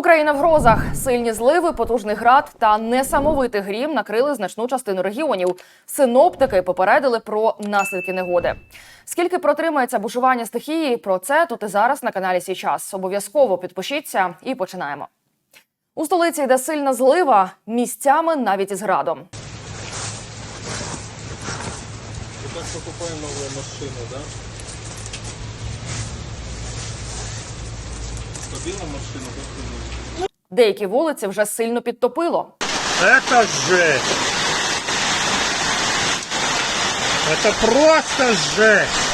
Україна в грозах. Сильні зливи, потужний град та несамовитий грім накрили значну частину регіонів. Синоптики попередили про наслідки негоди. Скільки протримається бушування стихії? Про це тут і зараз на каналі Сій час. Обов'язково підпишіться і починаємо. У столиці йде сильна злива місцями навіть із градом. Так покупаем новую машину, да? Побила машину, да? Деякі вулиці вже сильно підтопило. Это жесть! Это просто жесть!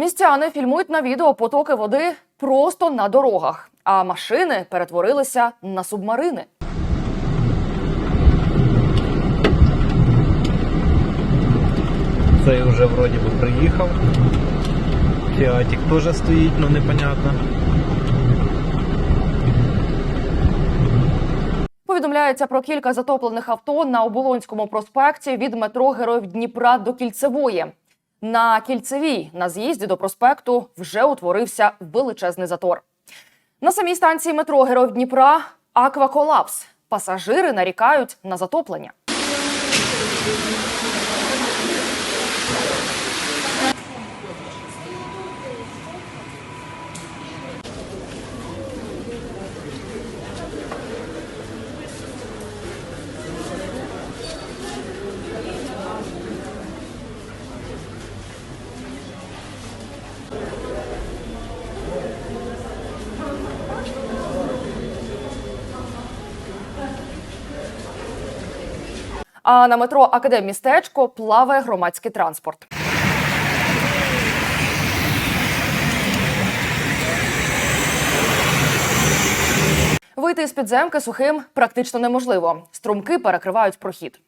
Містяни фільмують на відео потоки води просто на дорогах, а машини перетворилися на субмарини. Цей вже вроді би приїхав. Фіатік теж стоїть, але непонятно. Повідомляється про кілька затоплених авто на Оболонському проспекті від метро Героїв Дніпра до Кільцевої. На кільцевій на з'їзді до проспекту вже утворився величезний затор. На самій станції метро Героїв Дніпра акваколапс. Пасажири нарікають на затоплення. А на метро Академмістечко плаває громадський транспорт. Вийти з підземки сухим практично неможливо. Струмки перекривають прохід.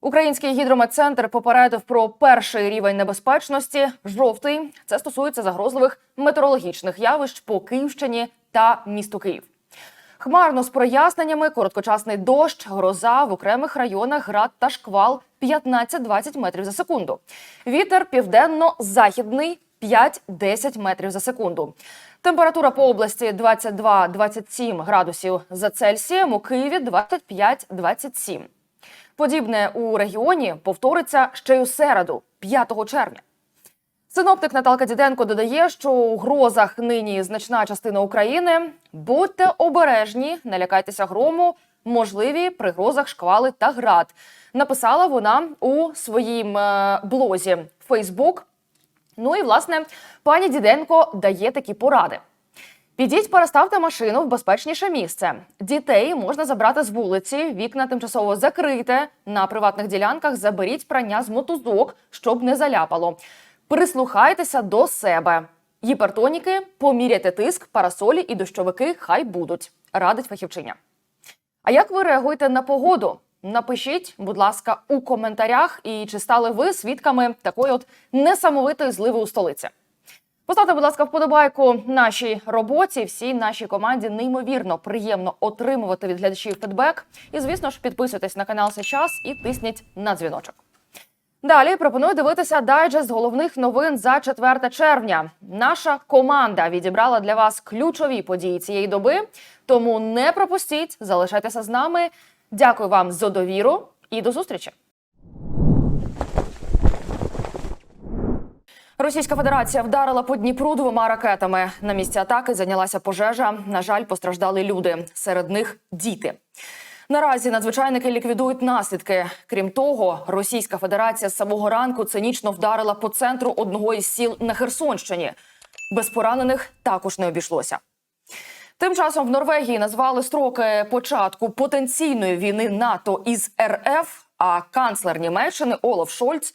Український гідрометцентр попередив про перший рівень небезпечності жовтий. Це стосується загрозливих метеорологічних явищ по Київщині та місту Київ. Хмарно з проясненнями, короткочасний дощ, гроза в окремих районах, град та шквал 15-20 метрів за секунду. Вітер південно-західний 5-10 метрів за секунду. Температура по області 22-27 градусів за Цельсієм, у Києві 25-27. Подібне у регіоні повториться ще й у середу, 5 червня. Синоптик Наталка Діденко додає, що у грозах нині значна частина України. Будьте обережні, не лякайтеся грому, можливі при грозах шквали та град. Написала вона у своїм е, блозі Фейсбук. Ну і власне пані Діденко дає такі поради. Підіть, переставте машину в безпечніше місце. Дітей можна забрати з вулиці, вікна тимчасово закрите. На приватних ділянках заберіть прання з мотузок, щоб не заляпало. Прислухайтеся до себе. Гіпертоніки, поміряйте тиск, парасолі і дощовики хай будуть, радить фахівчиня. А як ви реагуєте на погоду? Напишіть, будь ласка, у коментарях, і чи стали ви свідками такої от несамовитої зливи у столиці. Поставте, будь ласка, вподобайку нашій роботі. Всій нашій команді неймовірно приємно отримувати від глядачів фідбек. І, звісно ж, підписуйтесь на канал сейчас і тисніть на дзвіночок. Далі пропоную дивитися дайджест головних новин за 4 червня. Наша команда відібрала для вас ключові події цієї доби. Тому не пропустіть, залишайтеся з нами. Дякую вам за довіру і до зустрічі. Російська Федерація вдарила по Дніпру двома ракетами. На місці атаки зайнялася пожежа. На жаль, постраждали люди. Серед них діти. Наразі надзвичайники ліквідують наслідки. Крім того, Російська Федерація з самого ранку цинічно вдарила по центру одного із сіл на Херсонщині. Без поранених також не обійшлося. Тим часом в Норвегії назвали строки початку потенційної війни НАТО із РФ. А канцлер Німеччини Олаф Шольц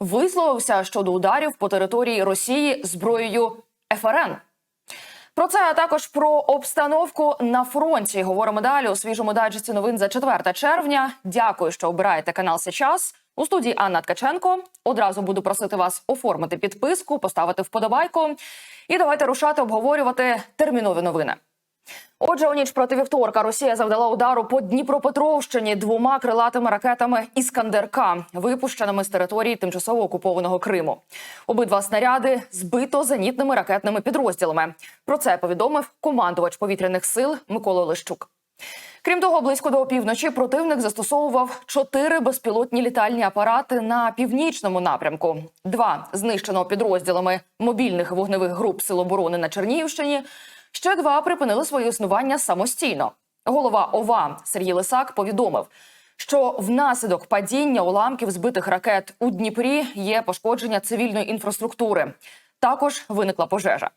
висловився щодо ударів по території Росії зброєю ФРН. Про це а також про обстановку на фронті. Говоримо далі у свіжому дайджесті новин за 4 червня. Дякую, що обираєте канал Сейчас. У студії Анна Ткаченко. Одразу буду просити вас оформити підписку, поставити вподобайку. І давайте рушати обговорювати термінові новини. Отже, у ніч проти вівторка Росія завдала удару по Дніпропетровщині двома крилатими ракетами Іскандер-К, випущеними з території тимчасово окупованого Криму. Обидва снаряди збито зенітними ракетними підрозділами. Про це повідомив командувач повітряних сил Микола Лищук. Крім того, близько до опівночі противник застосовував чотири безпілотні літальні апарати на північному напрямку. Два знищено підрозділами мобільних вогневих груп Сил оборони на Чернігівщині. Ще два припинили своє існування самостійно. Голова ОВА Сергій Лисак повідомив, що внаслідок падіння уламків збитих ракет у Дніпрі є пошкодження цивільної інфраструктури. Також виникла пожежа.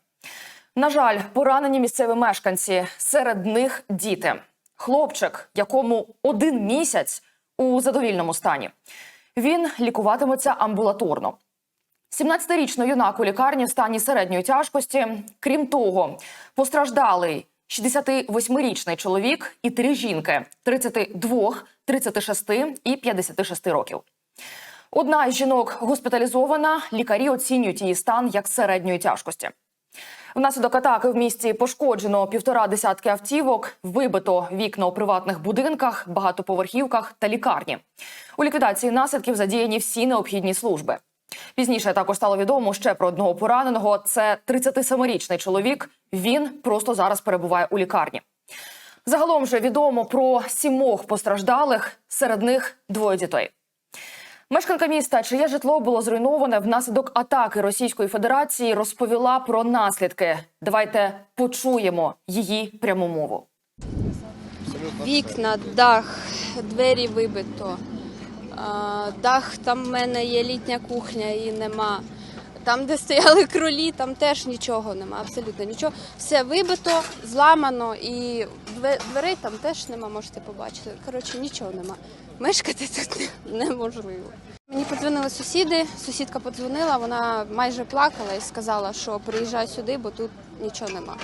На жаль, поранені місцеві мешканці. Серед них діти. Хлопчик, якому один місяць у задовільному стані. Він лікуватиметься амбулаторно. 17-річний юнак у лікарні в стані середньої тяжкості. Крім того, постраждалий 68-річний чоловік і три жінки 32, 36 і 56 років. Одна із жінок госпіталізована. Лікарі оцінюють її стан як середньої тяжкості. Внаслідок атаки в місті пошкоджено півтора десятки автівок, вибито вікна у приватних будинках, багатоповерхівках та лікарні. У ліквідації наслідків задіяні всі необхідні служби. Пізніше також стало відомо ще про одного пораненого. Це 37-річний чоловік. Він просто зараз перебуває у лікарні. Загалом же відомо про сімох постраждалих, серед них двоє дітей. Мешканка міста, чиє житло було зруйноване внаслідок атаки Російської Федерації, розповіла про наслідки. Давайте почуємо її пряму мову. Вікна, дах, двері вибито. Дах, там в мене є літня кухня, її нема. Там, де стояли кролі, там теж нічого нема, абсолютно нічого. Все вибито, зламано і дверей там теж нема, можете побачити. Коротше, нічого нема. Мешкати тут неможливо. Мені подзвонили сусіди, сусідка подзвонила, вона майже плакала і сказала, що приїжджай сюди, бо тут нічого нема.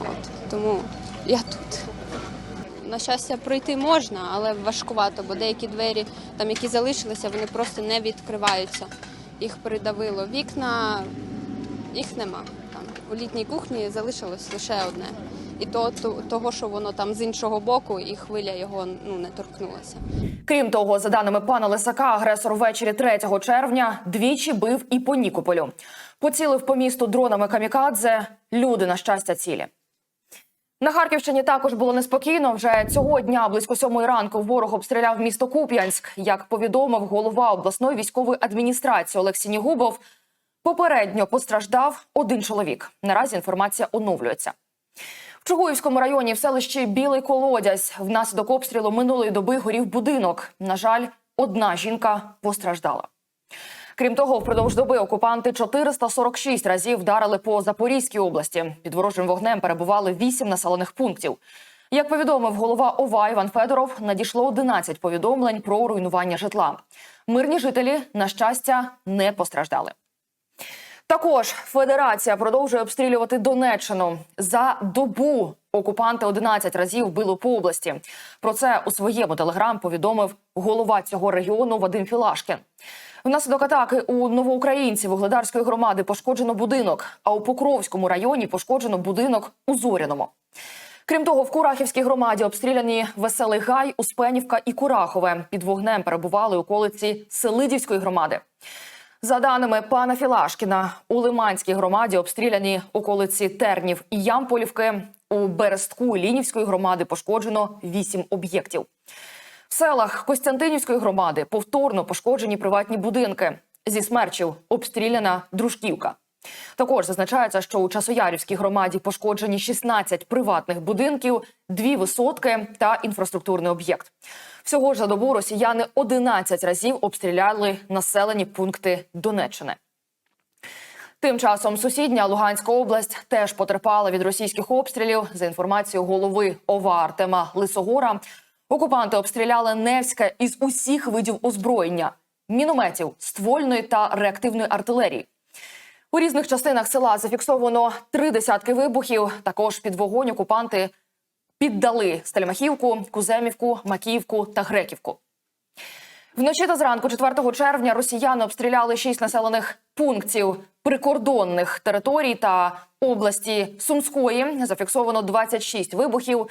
От, тому я тут. На щастя, пройти можна, але важкувато, бо деякі двері, там, які залишилися, вони просто не відкриваються. Їх придавило. Вікна, їх нема. Там у літній кухні залишилось лише одне. І то, то того, що воно там з іншого боку, і хвиля його ну не торкнулася. Крім того, за даними пана Лисака, агресор ввечері 3 червня двічі бив і по Нікополю. Поцілив по місту дронами камікадзе. Люди на щастя цілі. На Харківщині також було неспокійно. Вже цього дня близько сьомої ранку ворог обстріляв місто Куп'янськ. Як повідомив голова обласної військової адміністрації Олексій Нігубов, попередньо постраждав один чоловік. Наразі інформація оновлюється. В Чугуївському районі в селищі Білий Колодязь внаслідок обстрілу минулої доби горів будинок. На жаль, одна жінка постраждала. Крім того, впродовж доби окупанти 446 разів вдарили по Запорізькій області. Під ворожим вогнем перебували 8 населених пунктів. Як повідомив голова ОВА Іван Федоров, надійшло 11 повідомлень про руйнування житла. Мирні жителі, на щастя, не постраждали. Також Федерація продовжує обстрілювати Донеччину. За добу окупанти 11 разів били по області. Про це у своєму телеграм повідомив голова цього регіону Вадим Філашкін. Внаслідок атаки у Новоукраїнці Вугледарської громади пошкоджено будинок, а у Покровському районі пошкоджено будинок у Зоряному. Крім того, в Курахівській громаді обстріляні Веселий Гай, Успенівка і Курахове. Під вогнем перебували околиці Селидівської громади. За даними пана Філашкіна, у Лиманській громаді обстріляні околиці Тернів і Ямполівки. У Берестку Лінівської громади пошкоджено вісім об'єктів. В селах Костянтинівської громади повторно пошкоджені приватні будинки. Зі смерчів обстріляна дружківка. Також зазначається, що у Часоярівській громаді пошкоджені 16 приватних будинків, дві висотки та інфраструктурний об'єкт. Всього ж за добу росіяни 11 разів обстріляли населені пункти Донеччини. Тим часом сусідня Луганська область теж потерпала від російських обстрілів. За інформацією голови ОВА Артема Лисогора, окупанти обстріляли Невське із усіх видів озброєння: мінометів, ствольної та реактивної артилерії. У різних частинах села зафіксовано три десятки вибухів. Також під вогонь окупанти піддали Стельмахівку, Куземівку, Макіївку та Греківку. Вночі та зранку 4 червня росіяни обстріляли шість населених пунктів прикордонних територій та області Сумської. Зафіксовано 26 вибухів.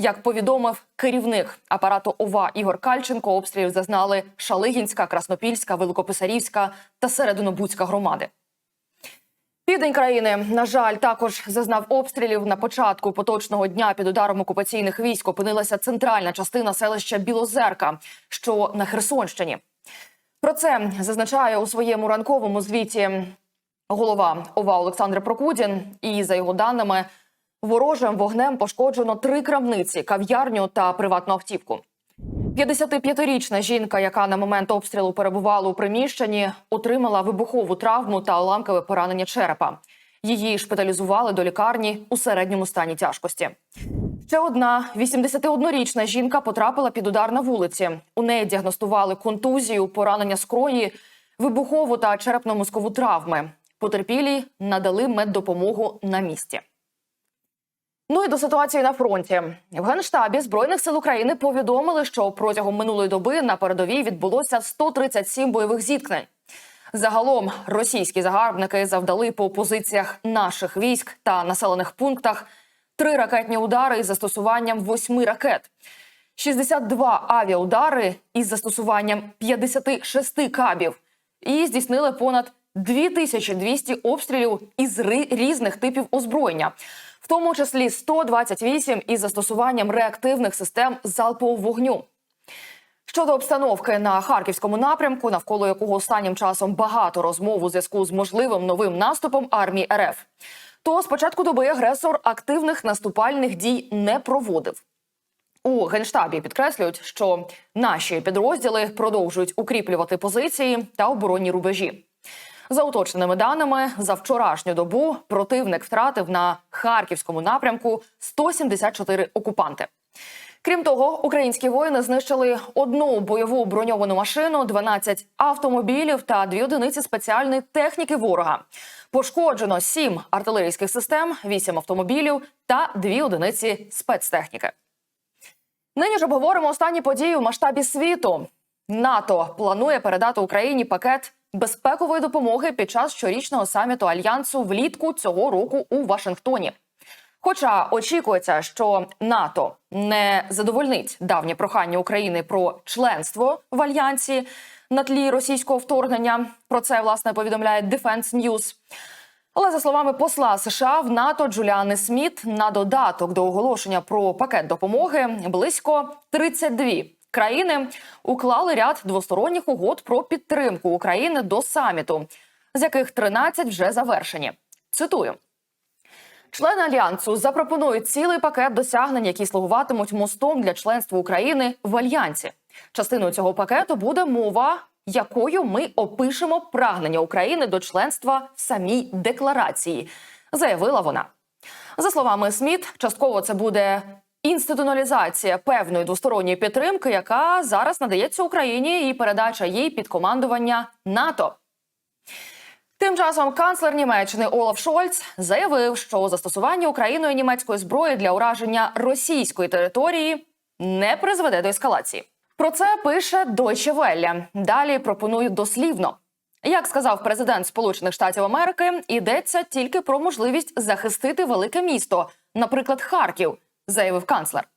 Як повідомив керівник апарату ОВА Ігор Кальченко, обстрілів зазнали Шалигінська, Краснопільська, Великописарівська та Серединобудська громади. Південь країни, на жаль, також зазнав обстрілів. На початку поточного дня під ударом окупаційних військ опинилася центральна частина селища Білозерка, що на Херсонщині. Про це зазначає у своєму ранковому звіті голова ОВА Олександр Прокудін. І за його даними, ворожим вогнем пошкоджено три крамниці, кав'ярню та приватну автівку. 55-річна жінка, яка на момент обстрілу перебувала у приміщенні, отримала вибухову травму та уламкове поранення черепа. Її шпиталізували до лікарні у середньому стані тяжкості. Ще одна 81-річна жінка потрапила під удар на вулиці. У неї діагностували контузію, поранення скрої, вибухову та черепно-мозкову травми. Потерпілі надали меддопомогу на місці. Ну і до ситуації на фронті. В генштабі збройних сил України повідомили, що протягом минулої доби на передовій відбулося 137 бойових зіткнень. Загалом російські загарбники завдали по позиціях наших військ та населених пунктах три ракетні удари із застосуванням восьми ракет, 62 авіаудари із застосуванням 56 кабів, і здійснили понад 2200 обстрілів із різних типів озброєння, тому числі 128 із застосуванням реактивних систем залпового вогню. Щодо обстановки на харківському напрямку, навколо якого останнім часом багато розмов у зв'язку з можливим новим наступом армії РФ, то з початку доби агресор активних наступальних дій не проводив. У генштабі підкреслюють, що наші підрозділи продовжують укріплювати позиції та оборонні рубежі. За уточненими даними, за вчорашню добу противник втратив на харківському напрямку 174 окупанти. Крім того, українські воїни знищили одну бойову броньовану машину, 12 автомобілів та дві одиниці спеціальної техніки ворога. Пошкоджено 7 артилерійських систем, 8 автомобілів та дві одиниці спецтехніки. Нині ж обговоримо останні події у масштабі світу. НАТО планує передати Україні пакет безпекової допомоги під час щорічного саміту альянсу влітку цього року у Вашингтоні. Хоча очікується, що НАТО не задовольнить давнє прохання України про членство в альянсі на тлі російського вторгнення. Про це власне повідомляє Defense News. Але за словами посла США в НАТО Джуліани Сміт, на додаток до оголошення про пакет допомоги близько 32 країни уклали ряд двосторонніх угод про підтримку України до саміту, з яких 13 вже завершені. Цитую. Члени альянсу запропонують цілий пакет досягнень, які слугуватимуть мостом для членства України в альянсі. Частиною цього пакету буде мова, якою ми опишемо прагнення України до членства в самій декларації, заявила вона. За словами Сміт, частково це буде інституціоналізація певної двосторонньої підтримки, яка зараз надається Україні, і передача їй під командування НАТО. Тим часом канцлер Німеччини Олаф Шольц заявив, що застосування Україною німецької зброї для ураження російської території не призведе до ескалації. Про це пише Deutsche Welle. Далі пропоную дослівно. Як сказав президент Сполучених Штатів Америки, йдеться тільки про можливість захистити велике місто, наприклад, Харків, заявив канцлер.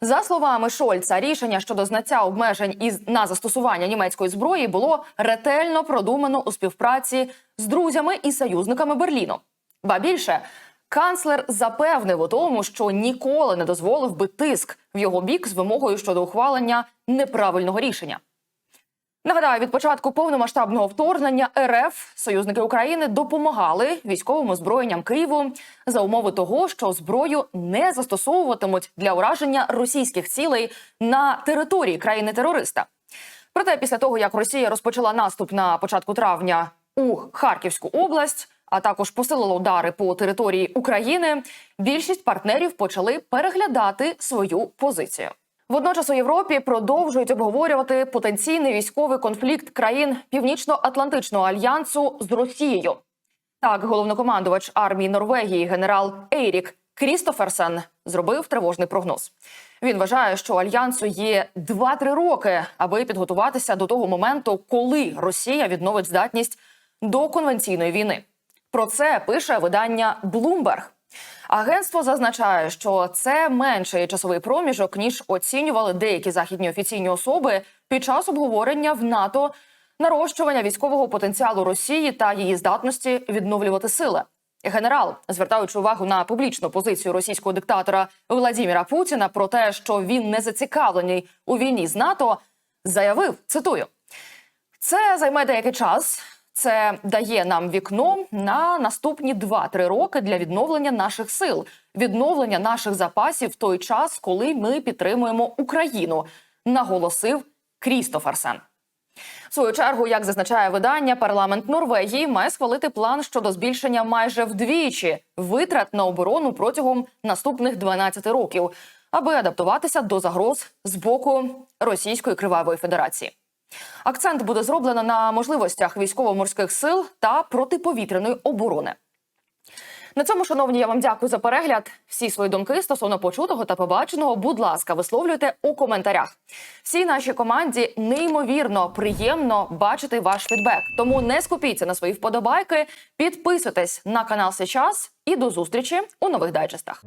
За словами Шольца, рішення щодо знаття обмежень із на застосування німецької зброї було ретельно продумано у співпраці з друзями і союзниками Берліну. Ба більше канцлер запевнив у тому, що ніколи не дозволив би тиск в його бік з вимогою щодо ухвалення неправильного рішення. Нагадаю, від початку повномасштабного вторгнення РФ союзники України допомагали військовим озброєнням Києву за умови того, що зброю не застосовуватимуть для ураження російських цілей на території країни-терориста. Проте, після того як Росія розпочала наступ на початку травня у Харківську область, а також посилила удари по території України, більшість партнерів почали переглядати свою позицію. Водночас у Європі продовжують обговорювати потенційний військовий конфлікт країн Північно-Атлантичного альянсу з Росією. Так, головнокомандувач армії Норвегії генерал Ейрік Крістоферсен зробив тривожний прогноз. Він вважає, що альянсу є 2-3 роки, аби підготуватися до того моменту, коли Росія відновить здатність до конвенційної війни. Про це пише видання Bloomberg. Агентство зазначає, що це менший часовий проміжок ніж оцінювали деякі західні офіційні особи під час обговорення в НАТО нарощування військового потенціалу Росії та її здатності відновлювати сили. Генерал, звертаючи увагу на публічну позицію російського диктатора Владіміра Путіна про те, що він не зацікавлений у війні з НАТО, заявив цитую: це займе деякий час. Це дає нам вікно на наступні 2-3 роки для відновлення наших сил, відновлення наших запасів в той час, коли ми підтримуємо Україну, наголосив Крістоферсен. В свою чергу, як зазначає видання, парламент Норвегії має схвалити план щодо збільшення майже вдвічі витрат на оборону протягом наступних 12 років, аби адаптуватися до загроз з боку Російської кривавої федерації. Акцент буде зроблено на можливостях військово-морських сил та протиповітряної оборони. На цьому, шановні, я вам дякую за перегляд. Всі свої думки стосовно почутого та побаченого, будь ласка, висловлюйте у коментарях. Всій нашій команді неймовірно приємно бачити ваш фідбек. Тому не скупіться на свої вподобайки, підписуйтесь на канал сейчас і до зустрічі у нових дайджестах.